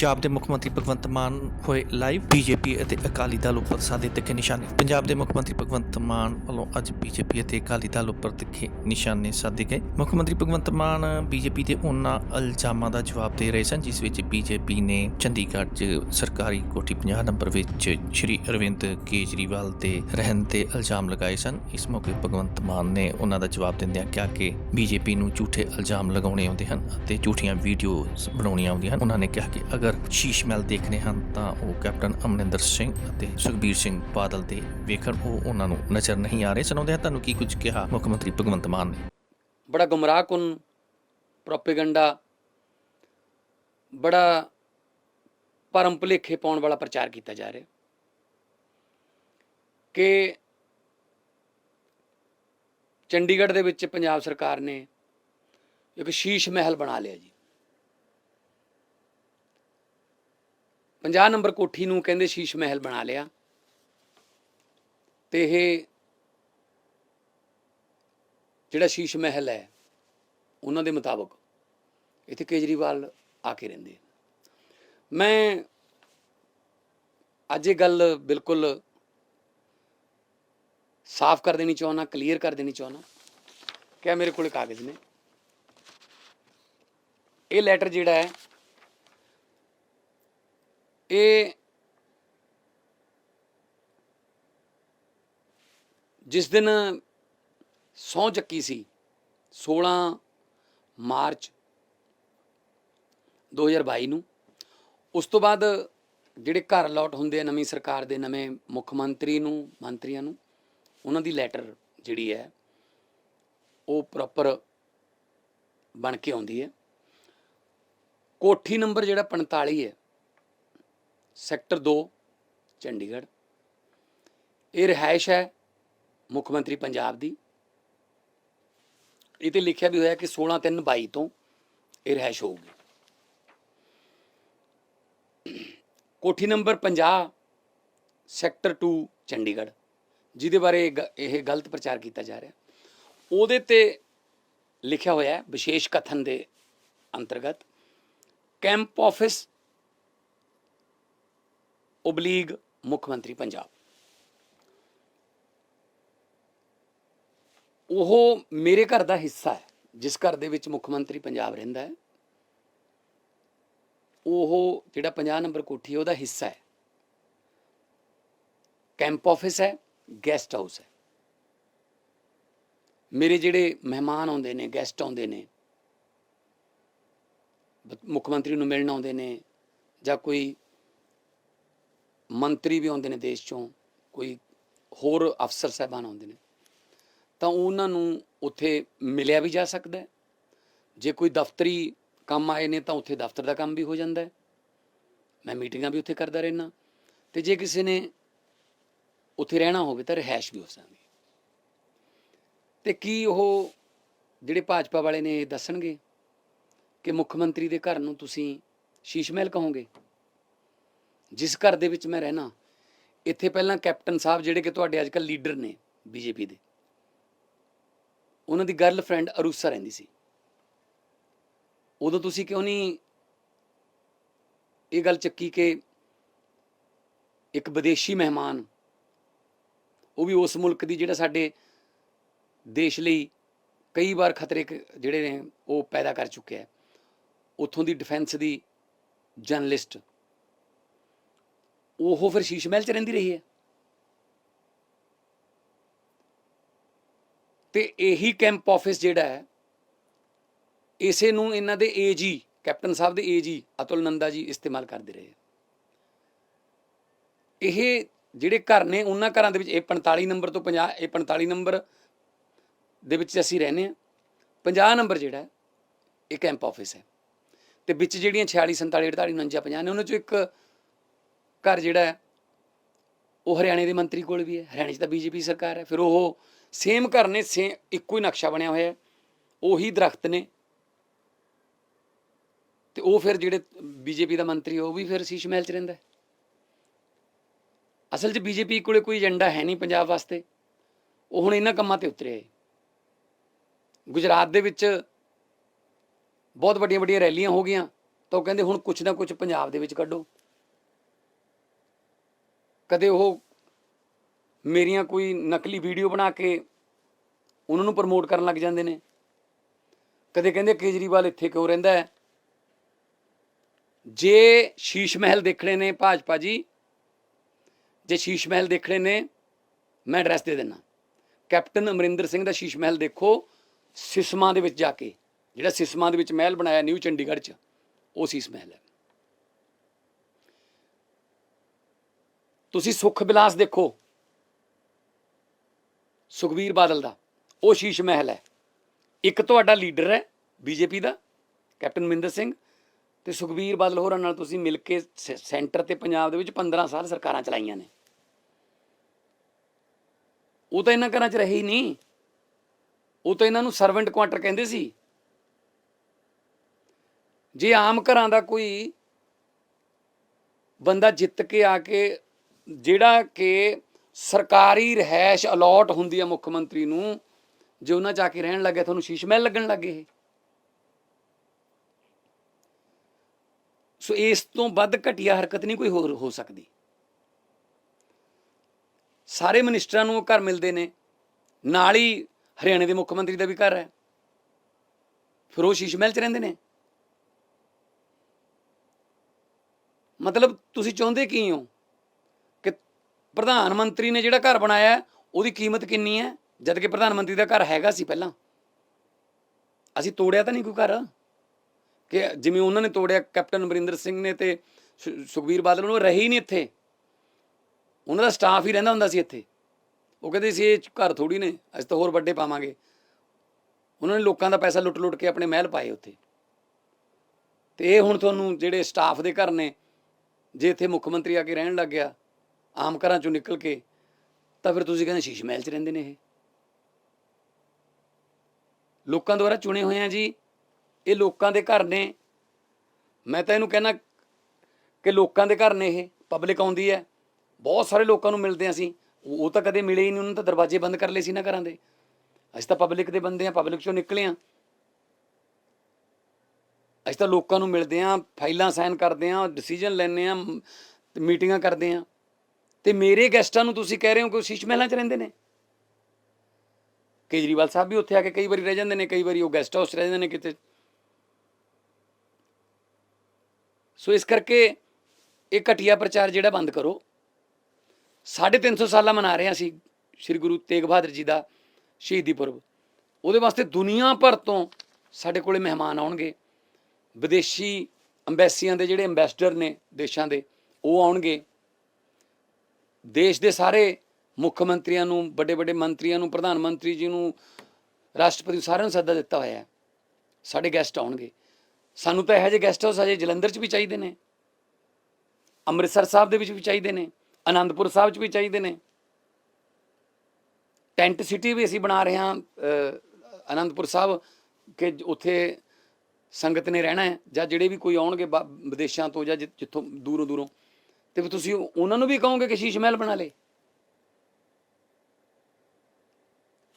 ਪੰਜਾਬ ਦੇ ਮੁੱਖ ਮੰਤਰੀ ਭਗਵੰਤ ਮਾਨ ਹੋਏ ਲਾਈਵ ਬੀਜੇਪੀ ਅਤੇ ਅਕਾਲੀ ਦਲ ਉੱਪਰ ਸਾਦੇ ਤਿੱਖੇ ਨਿਸ਼ਾਨੇ। ਪੰਜਾਬ ਦੇ ਮੁੱਖ ਮੰਤਰੀ ਭਗਵੰਤ ਮਾਨ ਵੱਲੋਂ ਅੱਜ ਬੀਜੇਪੀ ਅਤੇ ਅਕਾਲੀ ਦਲ ਉੱਪਰ ਤਿੱਖੇ ਨਿਸ਼ਾਨੇ ਸਾਧੇ ਗਏ। ਮੁੱਖ ਮੰਤਰੀ ਭਗਵੰਤ ਮਾਨ ਬੀਜੇਪੀ ਦੇ ਉਹਨਾਂ ਇਲਜ਼ਾਮਾਂ ਦਾ ਜਵਾਬ ਦੇ ਰਹੇ ਸਨ, ਜਿਸ ਵਿੱਚ ਬੀਜੇਪੀ ਨੇ ਚੰਡੀਗੜ੍ਹ 'ਚ ਸਰਕਾਰੀ ਕੋਠੀ 50 ਨੰਬਰ ਵਿੱਚ ਸ਼੍ਰੀ ਅਰਵਿੰਦ ਕੇਜਰੀਵਾਲ ਤੇ ਰਹਿਣ ਤੇ ਇਲਜ਼ਾਮ ਲਗਾਏ ਸਨ। ਇਸ ਮੌਕੇ ਭਗਵੰਤ ਮਾਨ ਨੇ ਉਹਨਾਂ ਦਾ ਜਵਾਬ ਦਿੰਦਿਆਂ ਕਿਹਾ ਕਿ ਬੀਜੇਪੀ ਨੂੰ ਝੂਠੇ ਇਲਜ਼ਾਮ ਲਗਾਉਣੇ ਆਉਂਦੇ ਹਨ ਅਤੇ ਝੂਠੀਆਂ ਵੀਡੀਓ ਬਣਾਉਣੀਆਂ ਆਉਂਦੀਆਂ ਹਨ। ਉਹਨਾਂ ਨੇ ਕਿਹਾ ਕਿ ਅਗਰ ਸ਼ੀਸ਼ ਮਹਿਲ ਦੇਖਣੇ ਹਨ ਤਾਂ ਉਹ ਕੈਪਟਨ ਅਮਰਿੰਦਰ ਸਿੰਘ ਅਤੇ ਸੁਖਬੀਰ ਸਿੰਘ ਬਾਦਲ ਦੇ ਵੇਖਣ ਉਹ ਉਹਨਾਂ ਨੂੰ ਨਜ਼ਰ ਨਹੀਂ ਆ ਰਹੇ। ਸੁਣਾਉਂਦੇ ਹਾਂ ਤੁਹਾਨੂੰ ਕੀ ਕੁਝ ਕਿਹਾ ਮੁੱਖ ਮੰਤਰੀ ਭਗਵੰਤ ਮਾਨ ਨੇ। ਬੜਾ ਗੁੰਮਰਾਹਕੁਨ ਪ੍ਰੋਪੇਗੈਂਡਾ, ਬੜਾ ਭਰਮ ਭੁਲੇਖੇ ਪਾਉਣ ਵਾਲਾ ਪ੍ਰਚਾਰ ਕੀਤਾ ਜਾ ਰਿਹਾ। ਕਿ ਚੰਡੀਗੜ੍ਹ ਦੇ ਵਿੱਚ ਪੰਜਾਬ ਸਰਕਾਰ ਨੇ ਇੱਕ ਸ਼ੀਸ਼ ਮਹਿਲ ਬਣਾ ਲਿਆ ਜੀ। 50 ਨੰਬਰ ਕੋਠੀ ਨੂੰ ਕਹਿੰਦੇ ਸ਼ੀਸ਼ ਮਹਿਲ ਬਣਾ ਲਿਆ। ਤੇ ਇਹ ਜਿਹੜਾ ਸ਼ੀਸ਼ ਮਹਿਲ ਹੈ, ਉਹਨਾਂ ਦੇ ਮੁਤਾਬਕ ਇੱਥੇ ਕੇਜਰੀਵਾਲ ਆ ਕੇ ਰਹਿੰਦੇ ਮੈਂ ਅੱਜ ਇਹ ਗੱਲ ਬਿਲਕੁਲ ਸਾਫ਼ ਕਰ ਦੇਣੀ ਚਾਹੁੰਦਾ, ਕਲੀਅਰ ਕਰ ਦੇਣੀ ਚਾਹੁੰਦਾ। ਕਿ ਮੇਰੇ ਕੋਲ ਕਾਗਜ਼ ਨੇ? ਇਹ ਲੈਟਰ ਜਿਹੜਾ ਹੈ ਇਹ ਜਿਸ ਦਿਨ ਸਹੁੰ ਚੱਕੀ ਸੀ 16 ਮਾਰਚ 2022 ਨੂੰ, ਉਸ ਤੋਂ ਬਾਅਦ ਜਿਹੜੇ ਘਰ ਲੌਟ ਹੁੰਦੇ ਆ ਨਵੀਂ ਸਰਕਾਰ ਦੇ, ਨਵੇਂ ਮੁੱਖ ਮੰਤਰੀ ਨੂੰ, ਮੰਤਰੀਆਂ ਨੂੰ, ਉਹਨਾਂ ਦੀ ਲੈਟਰ ਜਿਹੜੀ ਹੈ, ਉਹ ਪ੍ਰੋਪਰ ਬਣ ਕੇ ਆਉਂਦੀ ਹੈ। ਕੋਠੀ ਨੰਬਰ ਜਿਹੜਾ 45 ਹੈ ਸੈਕਟਰ 2 ਚੰਡੀਗੜ੍ਹ। ਇਹ ਰਿਹਾਇਸ਼ ਹੈ ਮੁੱਖ ਮੰਤਰੀ ਪੰਜਾਬ ਦੀ। ਇਹ ਤੇ ਲਿਖਿਆ ਵੀ ਹੋਇਆ ਕਿ 16/3/22 ਤੋਂ ਇਹ ਰਹਿਸ਼ ਹੋਊਗੀ। ਕੋਠੀ ਨੰਬਰ 50 ਸੈਕਟਰ 2 ਚੰਡੀਗੜ੍ਹ, ਜਿਹਦੇ ਬਾਰੇ ਗ- ਇਹ ਗਲਤ ਪ੍ਰਚਾਰ ਕੀਤਾ ਜਾ ਰਿਹਾ। ਉਹਦੇ ਤੇ ਲਿਖਿਆ ਹੋਇਆ ਹੈ ਵਿਸ਼ੇਸ਼ ਕਥਨ ਦੇ ਅੰਤਰਗਤ, ਕੈਂਪ ਆਫਿਸ ਉਬਲੀਗ ਮੁੱਖ ਮੰਤਰੀ ਪੰਜਾਬ। ਉਹ ਮੇਰੇ ਘਰ ਦਾ ਹਿੱਸਾ ਹੈ, ਜਿਸ ਘਰ ਦੇ ਵਿੱਚ ਮੁੱਖ ਮੰਤਰੀ ਪੰਜਾਬ ਰਹਿੰਦਾ ਹੈ। ਉਹ ਜਿਹੜਾ 50 ਨੰਬਰ ਕੋਠੀ ਹੈ, ਉਹਦਾ ਹਿੱਸਾ ਹੈ। ਕੈਂਪ ਆਫਿਸ ਹੈ, ਗੈਸਟ ਹਾਊਸ ਹੈ। ਮੇਰੇ ਜਿਹੜੇ ਮਹਿਮਾਨ ਆਉਂਦੇ ਨੇ, ਗੈਸਟ ਆਉਂਦੇ ਨੇ, ਮੁੱਖ ਮੰਤਰੀ ਨੂੰ ਮਿਲਣ ਆਉਂਦੇ ਨੇ ਜਾਂ ਕੋਈ ਮੰਤਰੀ ਵੀ ਆਉਂਦੇ ਨੇ ਦੇਸ਼ ਚੋਂ, ਕੋਈ ਹੋਰ ਅਫਸਰ ਸਾਹਿਬਾਨ ਆਉਂਦੇ ਨੇ, ਤਾਂ ਉਹਨਾਂ ਨੂੰ ਉੱਥੇ ਮਿਲਿਆ ਵੀ ਜਾ ਸਕਦਾ ਜੇ ਕੋਈ ਦਫ਼ਤਰੀ ਕੰਮ ਆਏ ਨੇ ਤਾਂ ਉੱਥੇ ਦਫ਼ਤਰ ਦਾ ਕੰਮ ਵੀ ਹੋ ਜਾਂਦਾ ਹੈ। ਮੈਂ ਮੀਟਿੰਗਾਂ ਵੀ ਉੱਥੇ ਕਰਦਾ ਰਹਿਣਾ ਤੇ ਜੇ ਕਿਸੇ ਨੇ ਉੱਥੇ ਰਹਿਣਾ ਹੋਵੇ ਤਾਂ ਰਿਹਾਇਸ਼ ਵੀ ਹੋ ਸਕਦੀ ਹੈ। ਤੇ ਕੀ ਉਹ ਜਿਹੜੇ ਭਾਜਪਾ ਵਾਲੇ ਨੇ ਇਹ ਦੱਸਣਗੇ ਕਿ ਮੁੱਖ ਮੰਤਰੀ ਦੇ ਘਰ ਨੂੰ ਤੁਸੀਂ ਸ਼ੀਸ਼ ਮਹਿਲ ਕਹੋਗੇ? ਜਿਸ ਘਰ ਦੇ ਵਿੱਚ ਮੈਂ ਰਹਿਣਾ, ਇੱਥੇ ਪਹਿਲਾਂ ਕੈਪਟਨ ਸਾਹਿਬ ਜਿਹੜੇ ਕਿ ਤੁਹਾਡੇ ਅੱਜਕੱਲ ਲੀਡਰ ਨੇ ਬੀਜੇਪੀ ਦੇ। ਉਹਨਾਂ ਦੀ ਗਰਲਫ੍ਰੈਂਡ ਅਰੂਸਾ ਰਹਿੰਦੀ ਸੀ। ਉਦੋਂ ਤੁਸੀਂ ਕਿਉਂ ਨਹੀਂ ਇਹ ਗੱਲ ਚੱਕੀ ਕਿ ਇੱਕ ਵਿਦੇਸ਼ੀ ਮਹਿਮਾਨ, ਉਹ ਵੀ ਉਸ ਮੁਲਕ ਦੀ ਜਿਹੜਾ ਸਾਡੇ ਦੇਸ਼ ਲਈ ਕਈ ਵਾਰ ਖਤਰੇ ਜਿਹੜੇ ਨੇ ਉਹ ਪੈਦਾ ਕਰ ਚੁੱਕਿਆ ਹੈ। ਉੱਥੋਂ ਦੀ ਡਿਫੈਂਸ ਦੀ ਜਰਨਲਿਸਟ ਉਹ ਫਿਰ ਸ਼ੀਸ਼ ਮਹਿਲ ਚ ਰਹਿੰਦੀ ਰਹੀ ਹੈ। ਤੇ ਇਹੀ ਕੈਂਪ ਆਫਿਸ ਜਿਹੜਾ ਹੈ, ਇਸੇ ਨੂੰ ਇਹਨਾਂ ਦੇ ਏਜੀ ਕੈਪਟਨ ਸਾਹਿਬ ਦੇ ਏਜੀ ਅਤੁਲ ਨੰਦਾ ਜੀ ਇਸਤੇਮਾਲ ਕਰਦੇ ਰਹੇ। ਇਹ ਜਿਹੜੇ ਘਰ ਨੇ, ਉਹਨਾਂ ਘਰਾਂ ਦੇ ਵਿੱਚ ਇਹ 45 ਨੰਬਰ ਤੋਂ 50 ਇਹ 45 ਨੰਬਰ ਦੇ ਵਿੱਚ ਅਸੀਂ ਰਹਿੰਦੇ ਆ 50 ਨੰਬਰ ਜਿਹੜਾ ਇਹ ਕੈਂਪ ਆਫਿਸ ਹੈ। ਤੇ ਵਿੱਚ ਜਿਹੜੀਆਂ 46 47 48 49 50 ਨੇ, ਉਹਨਾਂ ਚੋਂ ਇੱਕ ਘਰ ਜਿਹੜਾ ਹੈ, ਉਹ ਹਰਿਆਣੇ ਦੇ ਮੰਤਰੀ ਕੋਲ ਵੀ ਹੈ, ਹਰਿਆਣੇ 'ਚ ਤਾਂ ਬੀਜੇਪੀ ਸਰਕਾਰ ਹੈ, ਫਿਰ ਉਹ ਸੇਮ ਘਰ ਨੇ ਸੇ ਇੱਕੋ ਹੀ ਨਕਸ਼ਾ ਬਣਿਆ ਹੋਇਆ ਹੈ, ਉਹੀ ਦਰਖਤ ਨੇ। ਤੇ ਉਹ ਫਿਰ ਜਿਹੜੇ ਬੀਜੇਪੀ ਦਾ ਮੰਤਰੀ, ਉਹ ਵੀ ਫਿਰ ਸ਼ੀਸ਼ ਮਹਿਲ 'ਚ ਰਹਿੰਦਾ ਹੈ। ਅਸਲ 'ਚ ਬੀਜੇਪੀ ਕੋਲੇ ਕੋਈ ਏਜੰਡਾ ਹੈ ਨਹੀਂ ਪੰਜਾਬ ਵਾਸਤੇ, ਉਹ ਹੁਣ ਇਹਨਾਂ ਕੰਮਾਂ ਤੇ ਉਤਰਿਆ ਹੈ। ਗੁਜਰਾਤ ਦੇ ਵਿੱਚ ਬਹੁਤ ਵੱਡੀਆਂ ਵੱਡੀਆਂ ਰੈਲੀਆਂ ਹੋ ਗਈਆਂ, ਤਾਂ ਉਹ ਕਹਿੰਦੇ ਹੁਣ ਕੁਝ ਨਾ ਕੁਝ ਪੰਜਾਬ ਦੇ ਵਿੱਚ ਕੱਢੋ। ਕਦੇ ਉਹ ਮੇਰੀਆਂ ਕੋਈ ਨਕਲੀ ਵੀਡੀਓ ਬਣਾ ਕੇ ਉਹਨਾਂ ਨੂੰ ਪ੍ਰਮੋਟ ਕਰਨ ਲੱਗ ਜਾਂਦੇ ਨੇ। ਕਦੇ ਕਹਿੰਦੇ ਕੇਜਰੀਵਾਲ ਇੱਥੇ ਕਿਉਂ ਰਹਿੰਦਾ ਹੈ? ਜੇ ਸ਼ੀਸ਼ ਮਹਿਲ ਦੇਖਣੇ ਨੇ ਭਾਜਪਾ ਜੀ, ਜੇ ਸ਼ੀਸ਼ ਮਹਿਲ ਦੇਖਣੇ ਨੇ, ਮੈਂ ਐਡਰੈਸ ਦੇ ਦਿੰਦਾ। ਕੈਪਟਨ ਅਮਰਿੰਦਰ ਸਿੰਘ ਦਾ ਸ਼ੀਸ਼ ਮਹਿਲ ਦੇਖੋ, ਸਿਸਮਾ ਦੇ ਵਿੱਚ ਜਾ ਕੇ, ਜਿਹੜਾ ਸਿਸਮਾ ਦੇ ਵਿੱਚ ਮਹਿਲ ਬਣਾਇਆ, ਨਿਊ ਚੰਡੀਗੜ੍ਹ 'ਚ, ਉਹ ਸ਼ੀਸ਼ ਮਹਿਲ ਹੈ। ਤੁਸੀਂ ਸੁਖ ਬਿਲਾਸ ਦੇਖੋ। ਸੁਖਬੀਰ ਬਾਦਲ ਦਾ, ਉਹ ਸ਼ੀਸ਼ ਮਹਿਲ ਹੈ। ਇੱਕ ਤੁਹਾਡਾ ਲੀਡਰ ਹੈ, ਬੀਜੇਪੀ ਦਾ, ਕੈਪਟਨ ਅਮਰਿੰਦਰ ਸਿੰਘ। ਤੇ ਸੁਖਬੀਰ ਬਾਦਲ ਹੋਰਾਂ ਨਾਲ ਤੁਸੀਂ ਮਿਲ ਕੇ ਸ- ਸੈਂਟਰ ਤੇ ਪੰਜਾਬ ਦੇ ਵਿੱਚ 15 ਸਾਲ ਸਰਕਾਰਾਂ ਚਲਾਈਆਂ ਨੇ। ਉਹ ਤਾਂ ਇਹਨਾਂ ਘਰਾਂ 'ਚ ਰਹੇ ਹੀ ਨਹੀਂ। ਉਹ ਤਾਂ ਇਹਨਾਂ ਨੂੰ ਸਰਵੈਂਟ ਕੁਆਟਰ ਕਹਿੰਦੇ ਸੀ। ਜੇ ਆਮ ਘਰਾਂ ਦਾ ਕੋਈ ਬੰਦਾ ਜਿੱਤ ਕੇ ਆ ਕੇ ਜਿਹੜਾ ਕਿ ਸਰਕਾਰੀ ਰਹਿائش ਅਲੋਟ ਹੁੰਦੀ ਹੈ ਮੁੱਖ ਮੰਤਰੀ ਨੂੰ, ਜੇ ਉਹਨਾਂ ਜਾ ਕੇ ਰਹਿਣ ਲੱਗੇ, ਤੁਹਾਨੂੰ ਸ਼ੀਸ਼ ਮਹਿਲ ਲੱਗਣ ਲੱਗੇ ਸੋ ਇਸ ਤੋਂ ਵੱਧ ਘਟੀਆ ਹਰਕਤ ਨਹੀਂ ਕੋਈ ਹੋਰ ਹੋ ਸਕਦੀ। ਸਾਰੇ ਮਨਿਸਟਰਾਂ ਨੂੰ ਘਰ ਮਿਲਦੇ ਨੇ। ਨਾਲ ਹੀ ਹਰਿਆਣੇ ਦੇ ਮੁੱਖ ਮੰਤਰੀ ਦਾ ਵੀ ਘਰ ਹੈ। ਫਿਰ ਉਹ ਸ਼ੀਸ਼ ਮਹਿਲ 'ਚ ਰਹਿੰਦੇ ਨੇ। ਮਤਲਬ ਤੁਸੀਂ ਚਾਹੁੰਦੇ ਕੀ ਹੋ? ਪ੍ਰਧਾਨ ਮੰਤਰੀ ਨੇ ਜਿਹੜਾ ਘਰ ਬਣਾਇਆ, ਉਹਦੀ ਕੀਮਤ ਕਿੰਨੀ ਹੈ? ਜਦ ਕਿ ਪ੍ਰਧਾਨ ਮੰਤਰੀ ਦਾ ਘਰ ਹੈਗਾ ਸੀ ਪਹਿਲਾਂ। ਅਸੀਂ ਤੋੜਿਆ ਤਾਂ ਨਹੀਂ ਕੋਈ ਘਰ? ਕਿ ਜਿਵੇਂ ਉਹਨਾਂ ਨੇ ਤੋੜਿਆ, ਕੈਪਟਨ ਅਮਰਿੰਦਰ ਸਿੰਘ ਨੇ ਤੇ ਸੁ- ਸੁਖਬੀਰ ਬਾਦਲ ਨੂੰ ਉਹ ਰਹੇ ਹੀ ਨਹੀਂ ਇੱਥੇ। ਉਹਨਾਂ ਦਾ ਸਟਾਫ ਹੀ ਰਹਿੰਦਾ ਹੁੰਦਾ ਸੀ ਇੱਥੇ। ਉਹ ਕਹਿੰਦੇ ਸੀ, ਇਹ ਘਰ ਥੋੜੀ ਨੇ, ਅਸੀਂ ਤਾਂ ਹੋਰ ਵੱਡੇ ਪਾਵਾਂਗੇ। ਉਹਨਾਂ ਨੇ ਲੋਕਾਂ ਦਾ ਪੈਸਾ ਲੁੱਟ-ਲੁੱਟ ਕੇ ਆਪਣੇ ਮਹਿਲ ਪਾਏ ਉੱਥੇ। ਤੇ ਇਹ ਹੁਣ ਤੁਹਾਨੂੰ ਜਿਹੜੇ ਸਟਾਫ ਦੇ ਘਰ ਨੇ, ਜੇ ਇੱਥੇ ਮੁੱਖ ਮੰਤਰੀ ਆ ਕੇ ਰਹਿਣ ਲੱਗ ਗਿਆ ਆਮ ਘਰਾਂ ਚੋਂ ਨਿਕਲ ਕੇ ਤਾਂ ਫਿਰ ਤੁਸੀਂ ਕਹਿੰਦੇ ਸ਼ੀਸ਼ ਮਹਿਲ 'ਚ ਰਹਿੰਦੇ ਨੇ ਇਹ। ਲੋਕਾਂ ਦੁਆਰਾ ਚੁਣੇ ਹੋਏ ਆ ਜੀ, ਇਹ ਲੋਕਾਂ ਦੇ ਘਰ ਨੇ। ਮੈਂ ਤਾਂ ਇਹਨੂੰ ਕਹਿੰਦਾ ਕਿ ਲੋਕਾਂ ਦੇ ਘਰ ਨੇ ਇਹ ਪਬਲਿਕ ਆਉਂਦੀ ਹੈ। ਬਹੁਤ ਸਾਰੇ ਲੋਕਾਂ ਨੂੰ ਮਿਲਦੇ ਹਾਂ ਅਸੀਂ। ਉਹ ਤਾਂ ਕਦੇ ਮਿਲੇ ਹੀ ਨਹੀਂ, ਉਹਨਾਂ ਤਾਂ ਦਰਵਾਜ਼ੇ ਬੰਦ ਕਰ ਲਏ ਸੀ ਨਾ ਘਰਾਂ ਦੇ। ਅਸੀਂ ਤਾਂ ਪਬਲਿਕ ਦੇ ਬੰਦੇ ਆ ਪਬਲਿਕ ਚੋਂ ਨਿਕਲੇ ਆ ਅਸੀਂ ਤਾਂ ਲੋਕਾਂ ਨੂੰ ਮਿਲਦੇ ਆ ਫਾਈਲਾਂ ਸਾਈਨ ਕਰਦੇ ਆ ਡਿਸੀਜਨ ਲੈਂਦੇ ਆ ਮੀਟਿੰਗਾਂ ਕਰਦੇ ਆ ਤੇ ਮੇਰੇ ਗੈਸਟਾਂ ਨੂੰ ਤੁਸੀਂ ਕਹਿ ਰਹੇ ਹੋ ਕਿ ਉਹ ਸ਼ੀਸ਼ ਮਹਿਲਾਂ 'ਚ ਰਹਿੰਦੇ ਨੇ? ਕੇਜਰੀਵਾਲ ਸਾਹਿਬ ਵੀ ਉੱਥੇ ਆ ਕੇ ਕਈ ਵਾਰੀ ਰਹਿ ਜਾਂਦੇ ਨੇ, ਕਈ ਵਾਰੀ ਉਹ ਗੈਸਟ ਹਾਊਸ ਰਹਿ ਜਾਂਦੇ ਨੇ ਕਿਤੇ। ਸੋ ਇਸ ਕਰਕੇ ਇਹ ਘਟੀਆ ਪ੍ਰਚਾਰ ਜਿਹੜਾ ਬੰਦ ਕਰੋ। 350 ਸਾਲਾਂ ਮਨਾ ਰਹੇ ਹਾਂ ਅਸੀਂ ਸ੍ਰੀ ਗੁਰੂ ਤੇਗ ਬਹਾਦਰ ਜੀ ਦਾ ਸ਼ਹੀਦੀ ਪੁਰਬ। ਉਹਦੇ ਵਾਸਤੇ ਦੁਨੀਆ ਭਰ ਤੋਂ ਸਾਡੇ ਕੋਲੇ ਮਹਿਮਾਨ ਆਉਣਗੇ। ਵਿਦੇਸ਼ੀ ਅੰਬੈਸੀਆਂ ਦੇ ਜਿਹੜੇ ਐਮਬੈਸਡਰ ਨੇ ਦੇਸ਼ਾਂ ਦੇ, ਉਹ ਆਉਣਗੇ। ਦੇਸ਼ ਦੇ ਸਾਰੇ ਮੁੱਖ ਮੰਤਰੀਆਂ ਨੂੰ ਵੱਡੇ ਵੱਡੇ ਮੰਤਰੀਆਂ ਨੂੰ ਪ੍ਰਧਾਨ ਮੰਤਰੀ ਜੀ ਨੂੰ ਰਾਸ਼ਟਰਪਤੀ ਨੂੰ ਸਾਰਿਆਂ ਨੂੰ ਸੱਦਾ ਦਿੱਤਾ ਹੋਇਆ ਹੈ। ਸਾਡੇ ਗੈਸਟ ਆਉਣਗੇ। ਸਾਨੂੰ ਤਾਂ ਇਹੋ ਜਿਹੇ ਗੈਸਟ ਹਾਊਸ ਅਜੇ ਜਲੰਧਰ 'ਚ ਵੀ ਚਾਹੀਦੇ ਨੇ। ਅੰਮ੍ਰਿਤਸਰ ਸਾਹਿਬ ਦੇ ਵਿੱਚ ਵੀ ਚਾਹੀਦੇ ਨੇ। ਆਨੰਦਪੁਰ ਸਾਹਿਬ 'ਚ ਵੀ ਚਾਹੀਦੇ ਨੇ। ਟੈਂਟ ਸਿਟੀ ਵੀ ਅਸੀਂ ਬਣਾ ਰਹੇ ਹਾਂ ਅ, ਆਨੰਦਪੁਰ ਸਾਹਿਬ ਕਿ ਉੱਥੇ ਸੰਗਤ ਨੇ ਰਹਿਣਾ ਹੈ ਜਾਂ ਜਿਹੜੇ ਵੀ ਕੋਈ ਆਉਣਗੇ ਬਾ- ਵਿਦੇਸ਼ਾਂ ਤੋਂ ਜਾਂ ਜਿ- ਜਿੱਥੋਂ ਦੂਰੋਂ ਦੂਰੋਂ ਤੇ ਤੁਸੀਂ ਉਹਨਾਂ ਨੂੰ ਵੀ ਕਹੋਗੇ ਕਿ ਸ਼ੀਸ਼ ਮਹਿਲ ਬਣਾ ਲੇ?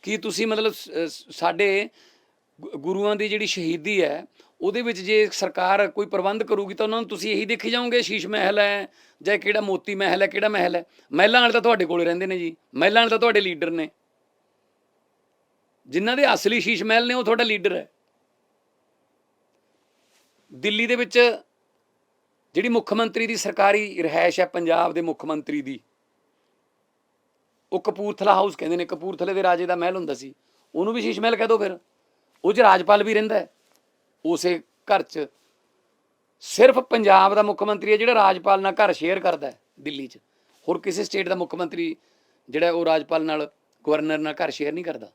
ਕੀ ਤੁਸੀਂ ਮਤਲਬ ਸ- ਸਾਡੇ ਗੁ- ਗੁਰੂਆਂ ਦੀ ਜਿਹੜੀ ਸ਼ਹੀਦੀ ਹੈ, ਉਹਦੇ ਵਿੱਚ ਜੇ ਸਰਕਾਰ ਕੋਈ ਪ੍ਰਬੰਧ ਕਰੂਗੀ ਤਾਂ ਉਹਨਾਂ ਨੂੰ ਤੁਸੀਂ ਇਹੀ ਦੇਖੀ ਜਾਓਗੇ, ਸ਼ੀਸ਼ ਮਹਿਲ ਹੈ ਜਾਂ ਕਿਹੜਾ ਮੋਤੀ ਮਹਿਲ ਹੈ, ਕਿਹੜਾ ਮਹਿਲ ਹੈ? ਮਹਿਲਾਂ ਵਾਲੇ ਤਾਂ ਤੁਹਾਡੇ ਕੋਲ ਰਹਿੰਦੇ ਨੇ ਜੀ। ਮਹਿਲਾਂ ਵਾਲੇ ਤਾਂ ਤੁਹਾਡੇ ਲੀਡਰ ਨੇ। ਜਿਨ੍ਹਾਂ ਦੇ ਅਸਲੀ ਸ਼ੀਸ਼ ਮਹਿਲ ਨੇ, ਉਹ ਤੁਹਾਡਾ ਲੀਡਰ ਹੈ। ਦਿੱਲੀ ਦੇ ਵਿੱਚ ਜਿਹੜੀ ਮੁੱਖ ਮੰਤਰੀ ਦੀ ਸਰਕਾਰੀ ਰਿਹਾਇਸ਼ ਹੈ ਪੰਜਾਬ ਦੇ ਮੁੱਖ ਮੰਤਰੀ ਦੀ, ਉਹ ਕਪੂਰਥਲਾ ਹਾਊਸ ਕਹਿੰਦੇ ਨੇ, ਕਪੂਰਥਲੇ ਦੇ ਰਾਜੇ ਦਾ ਮਹਿਲ ਹੁੰਦਾ ਸੀ, ਉਹਨੂੰ ਵੀ ਸ਼ੀਸ਼ ਮਹਿਲ ਕਹਿ ਦੋ ਫਿਰ। ਉਹ 'ਚ ਰਾਜਪਾਲ ਵੀ ਰਹਿੰਦਾ ਉਸੇ ਘਰ 'ਚ। ਸਿਰਫ ਪੰਜਾਬ ਦਾ ਮੁੱਖ ਮੰਤਰੀ ਹੈ ਜਿਹੜਾ ਰਾਜਪਾਲ ਨਾਲ ਘਰ ਸ਼ੇਅਰ ਕਰਦਾ ਹੈ, ਦਿੱਲੀ 'ਚ। ਹੋਰ ਕਿਸੇ ਸਟੇਟ ਦਾ ਮੁੱਖ ਮੰਤਰੀ ਜਿਹੜਾ ਉਹ ਰਾਜਪਾਲ ਨਾਲ ਗਵਰਨਰ ਨਾਲ ਘਰ ਸ਼ੇਅਰ ਨਹੀਂ ਕਰਦਾ।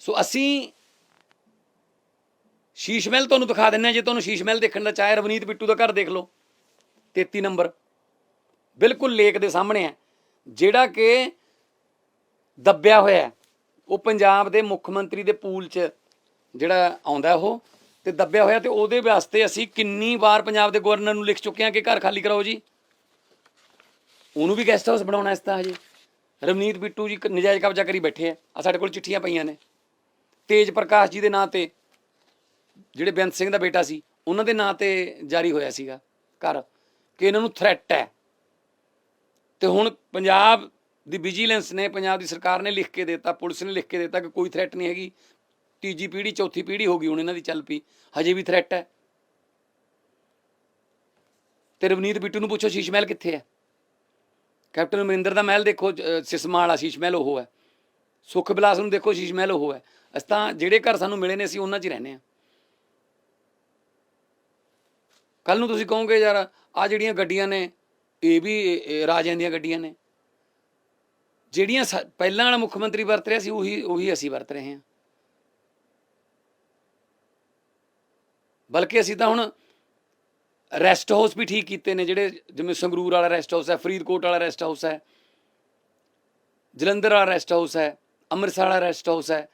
ਸੋ ਅਸੀਂ ਸ਼ੀਸ਼ ਮਹਿਲ ਤੁਹਾਨੂੰ ਦਿਖਾ ਦਿੰਨੇ ਆ ਜੇ ਤੁਹਾਨੂੰ ਸ਼ੀਸ਼ ਮਹਿਲ ਦੇਖਣ ਦਾ ਚਾਹੇ ਰਵਨੀਤ ਬਿੱਟੂ ਦਾ ਘਰ ਦੇਖ ਲਓ। 33 ਨੰਬਰ। ਬਿਲਕੁਲ ਲੇਕ ਦੇ ਸਾਹਮਣੇ ਹੈ। ਜਿਹੜਾ ਕਿ ਦੱਬਿਆ ਹੋਇਆ ਹੈ। ਉਹ ਪੰਜਾਬ ਦੇ ਮੁੱਖ ਮੰਤਰੀ ਦੇ ਪੂਲ 'ਚ ਜਿਹੜਾ ਆਉਂਦਾ ਉਹ, ਤੇ ਦੱਬਿਆ ਹੋਇਆ ਤੇ ਉਹਦੇ ਵਾਸਤੇ ਅਸੀਂ ਕਿੰਨੀ ਵਾਰ ਪੰਜਾਬ ਦੇ ਗਵਰਨਰ ਨੂੰ ਲਿਖ ਚੁੱਕੇ ਹਾਂ ਕਿ ਘਰ ਖਾਲੀ ਕਰਾਓ ਜੀ। ਉਹਨੂੰ ਵੀ ਗੈਸਟ ਹਾਊਸ ਬਣਾਉਣਾ ਇਸ ਤਾਂ ਹਜੇ। ਰਵਨੀਤ ਬਿੱਟੂ ਜੀ ਨਜਾਇਜ਼ ਕਬਜ਼ਾ ਕਰੀ ਬੈਠੇ ਆ। ਆ ਸਾਡੇ ਕੋਲ ਚਿੱਠੀਆਂ ਪਈਆਂ ਨੇ। ਤੇਜ ਪ੍ਰਕਾਸ਼ ਜੀ ਦੇ ਨਾਂ ਤੇ ਜਿਹੜੇ ਬੇਅੰਤ ਸਿੰਘ ਦਾ ਬੇਟਾ ਸੀ, ਉਹਨਾਂ ਦੇ ਨਾਂ ਤੇ ਜਾਰੀ ਹੋਇਆ ਸੀਗਾ ਘਰ ਕਿ ਇਹਨਾਂ ਨੂੰ ਥ੍ਰੈਟ ਹੈ। ਤੇ ਹੁਣ ਪੰਜਾਬ ਦੀ ਵਿਜੀਲੈਂਸ ਨੇ, ਪੰਜਾਬ ਦੀ ਸਰਕਾਰ ਨੇ ਲਿਖ ਕੇ ਦਿੱਤਾ, ਪੁਲਿਸ ਨੇ ਲਿਖ ਕੇ ਦਿੱਤਾ ਕਿ ਕੋਈ ਥ੍ਰੈਟ ਨਹੀਂ ਹੈਗੀ। ਤੀਜੀ ਪੀੜ੍ਹੀ, ਚੌਥੀ ਪੀੜ੍ਹੀ ਹੋ ਗਈ, ਹੁਣ ਇਹਨਾਂ ਦੀ ਚੱਲ ਪਈ। ਹਜੇ ਵੀ ਥ੍ਰੈਟ ਹੈ। ਤੇ ਰਵਨੀਤ ਬਿੱਟੂ ਨੂੰ ਪੁੱਛੋ, ਸ਼ੀਸ਼ ਮਹਿਲ ਕਿੱਥੇ ਹੈ? ਕੈਪਟਨ ਅਮਰਿੰਦਰ ਦਾ ਮਹਿਲ ਦੇਖੋ, ਅਹ, ਸਿਸਮਾ ਵਾਲਾ ਸ਼ੀਸ਼ ਮਹਿਲ ਉਹ ਹੈ। ਸੁਖ ਬਿਲਾਸ ਨੂੰ ਦੇਖੋ, ਸ਼ੀਸ਼ ਮਹਿਲ ਉਹ ਹੈ। ਅਸੀਂ ਤਾਂ ਜਿਹੜੇ ਘਰ ਸਾਨੂੰ ਮਿਲੇ ਨੇ, ਅਸੀਂ ਉਹਨਾਂ 'ਚ ਹੀ ਰਹਿੰਦੇ ਹਾਂ। ਕੱਲ ਨੂੰ ਤੁਸੀਂ ਕਹੋਗੇ ਯਾਰ ਆ ਜਿਹੜੀਆਂ ਗੱਡੀਆਂ ਨੇ, ਇਹ ਵੀ ਰਾਜਿਆਂ ਦੀਆਂ ਗੱਡੀਆਂ ਨੇ। ਜਿਹੜੀਆਂ ਸਾ- ਪਹਿਲਾਂ ਵਾਲਾ ਮੁੱਖ ਮੰਤਰੀ ਵਰਤ ਰਿਹਾ ਸੀ, ਉਹੀ ਉਹੀ ਅਸੀਂ ਵਰਤ ਰਹੇ ਹਾਂ। ਬਲਕਿ ਅਸੀਂ ਤਾਂ ਹੁਣ ਰੈਸਟ ਹਾਊਸ ਵੀ ਠੀਕ ਕੀਤੇ ਨੇ, ਜਿਹੜੇ ਜਿਵੇਂ ਸੰਗਰੂਰ ਵਾਲਾ ਰੈਸਟ ਹਾਊਸ ਹੈ, ਫਰੀਦਕੋਟ ਵਾਲਾ ਰੈਸਟ ਹਾਊਸ ਹੈ, ਜਲੰਧਰ ਵਾਲਾ ਰੈਸਟ ਹਾਊਸ ਹੈ, ਅੰਮ੍ਰਿਤਸਰ ਵਾਲਾ ਰੈਸਟ ਹਾਊਸ ਹੈ।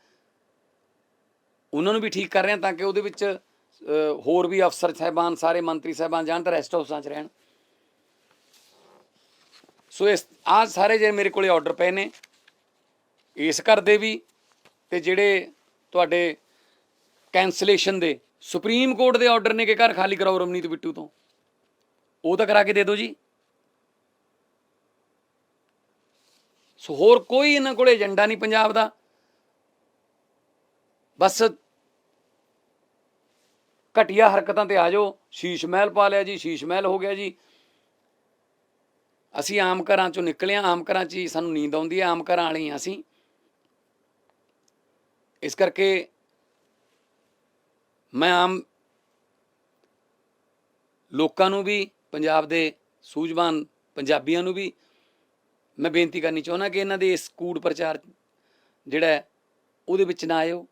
ਉਹਨਾਂ ਨੂੰ ਵੀ ਠੀਕ ਕਰ ਰਹੇ ਹਾਂ ਤਾਂ ਕਿ ਉਹਦੇ ਵਿੱਚ ਹੋਰ ਵੀ ਅਫਸਰ ਸਾਹਿਬਾਨ, ਸਾਰੇ ਮੰਤਰੀ ਸਾਹਿਬਾਨ ਜਾਣ ਤਾਂ ਰੈਸਟ ਹਾਊਸਾਂ 'ਚ ਰਹਿਣ। ਸੋ ਇਸ ਆ ਸਾਰੇ ਜਿਹੜੇ ਮੇਰੇ ਕੋਲੇ ਆਰਡਰ ਪਏ ਨੇ, ਇਸ ਘਰ ਦੇ ਵੀ ਤੇ ਜਿਹੜੇ ਤੁਹਾਡੇ ਕੈਂਸਲੇਸ਼ਨ ਦੇ ਸੁਪਰੀਮ ਕੋਰਟ ਦੇ ਆਰਡਰ ਨੇ ਕਿ ਘਰ ਖਾਲੀ ਕਰਾਓ ਰਮਨੀਤ ਬਿੱਟੂ ਤੋਂ? ਉਹ ਤਾਂ ਕਰਾ ਕੇ ਦੇ ਦਿਓ ਜੀ। ਸੋ ਹੋਰ ਕੋਈ ਇਹਨਾਂ ਕੋਲੇ ਏਜੰਡਾ ਨਹੀਂ ਪੰਜਾਬ ਦਾ। ਬਸ ਘਟੀਆ ਹਰਕਤਾਂ ਤੇ ਆ ਜਾਓ। ਸ਼ੀਸ਼ ਮਹਿਲ ਪਾ ਲਿਆ ਜੀ, ਸ਼ੀਸ਼ ਮਹਿਲ ਹੋ ਗਿਆ ਜੀ। ਅਸੀਂ ਆਮ ਘਰਾਂ ਚੋਂ ਨਿਕਲੇ ਹਾਂ ਆਮ ਘਰਾਂ 'ਚ ਹੀ ਸਾਨੂੰ ਨੀਂਦ ਆਉਂਦੀ ਹੈ, ਆਮ ਘਰਾਂ ਵਾਲੇ ਹਾਂ ਅਸੀਂ। ਇਸ ਕਰਕੇ ਮੈਂ ਆਮ ਲੋਕਾਂ ਨੂੰ ਵੀ, ਪੰਜਾਬ ਦੇ ਸੂਝਵਾਨ ਪੰਜਾਬੀਆਂ ਨੂੰ ਵੀ ਮੈਂ ਬੇਨਤੀ ਕਰਨੀ ਚਾਹੁੰਦਾ ਕਿ ਇਹਨਾਂ ਦੇ ਇਸ ਕੂੜ ਪ੍ਰਚਾਰ ਜਿਹੜਾ ਉਹਦੇ ਵਿੱਚ ਨਾ ਆਇਓ।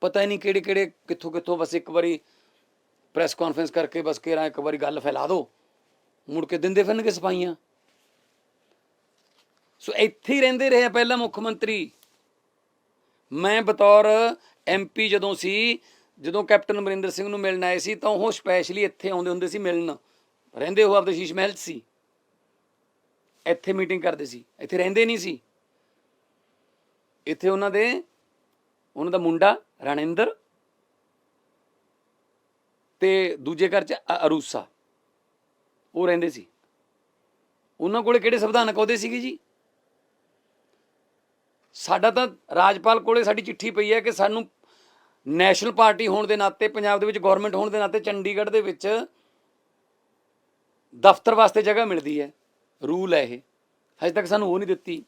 ਪਤਾ ਹੀ ਨਹੀਂ ਕਿਹੜੇ ਕਿਹੜੇ ਕਿੱਥੋਂ ਕਿੱਥੋਂ ਬਸ ਇੱਕ ਵਾਰੀ ਪ੍ਰੈਸ ਕਾਨਫਰੰਸ ਕਰਕੇ ਬਸ ਕੇਰਾ ਇੱਕ ਵਾਰੀ ਗੱਲ ਫੈਲਾ ਦਿਓ ਮੁੜ ਕੇ ਦਿੰਦੇ ਫਿਰਨਗੇ ਸਫਾਈਆਂ ਸੋ ਇੱਥੇ ਹੀ ਰਹਿੰਦੇ ਰਹੇ ਆ ਪਹਿਲਾਂ ਮੁੱਖ ਮੰਤਰੀ। ਮੈਂ ਬਤੌਰ ਐਮਪੀ ਜਦੋਂ ਸੀ, ਜਦੋਂ ਕੈਪਟਨ ਅਮਰਿੰਦਰ ਸਿੰਘ ਨੂੰ ਮਿਲਣ ਆਏ ਸੀ, ਤਾਂ ਉਹ ਸਪੈਸ਼ਲੀ ਇੱਥੇ ਆਉਂਦੇ ਹੁੰਦੇ ਸੀ ਮਿਲਣ। ਰਹਿੰਦੇ ਉਹ ਆਪਦੇ ਸ਼ੀਸ਼ ਮਹਿਲ 'ਚ ਸੀ। ਇੱਥੇ ਮੀਟਿੰਗ ਕਰਦੇ ਸੀ। ਇੱਥੇ ਰਹਿੰਦੇ ਨਹੀਂ ਸੀ। ਇੱਥੇ ਉਹਨਾਂ ਦੇ, ਉਹਨਾਂ ਦਾ ਮੁੰਡਾ ਰਣਿੰਦਰ ਤੇ ਦੂਜੇ ਘਰ 'ਚ ਅ- ਅਰੂਸਾ। ਉਹ ਰਹਿੰਦੇ ਸੀ। ਉਹਨਾਂ ਕੋਲੇ ਕਿਹੜੇ ਸੰਵਿਧਾਨਕ ਅਹੁਦੇ ਸੀਗੇ ਜੀ? ਸਾਡਾ ਤਾਂ ਰਾਜਪਾਲ ਕੋਲੇ ਸਾਡੀ ਚਿੱਠੀ ਪਈ ਹੈ ਕਿ ਸਾਨੂੰ ਨੈਸ਼ਨਲ ਪਾਰਟੀ ਹੋਣ ਦੇ ਨਾਤੇ, ਪੰਜਾਬ ਦੇ ਵਿੱਚ ਗਵਰਨਮੈਂਟ ਹੋਣ ਦੇ ਨਾਤੇ ਚੰਡੀਗੜ੍ਹ ਦੇ ਵਿੱਚ ਦਫ਼ਤਰ ਵਾਸਤੇ ਜਗ੍ਹਾ ਮਿਲਦੀ ਹੈ। ਰੂਲ ਹੈ ਇਹ। ਹਜੇ ਤੱਕ ਸਾਨੂੰ ਉਹ ਨਹੀਂ ਦਿੱਤੀ।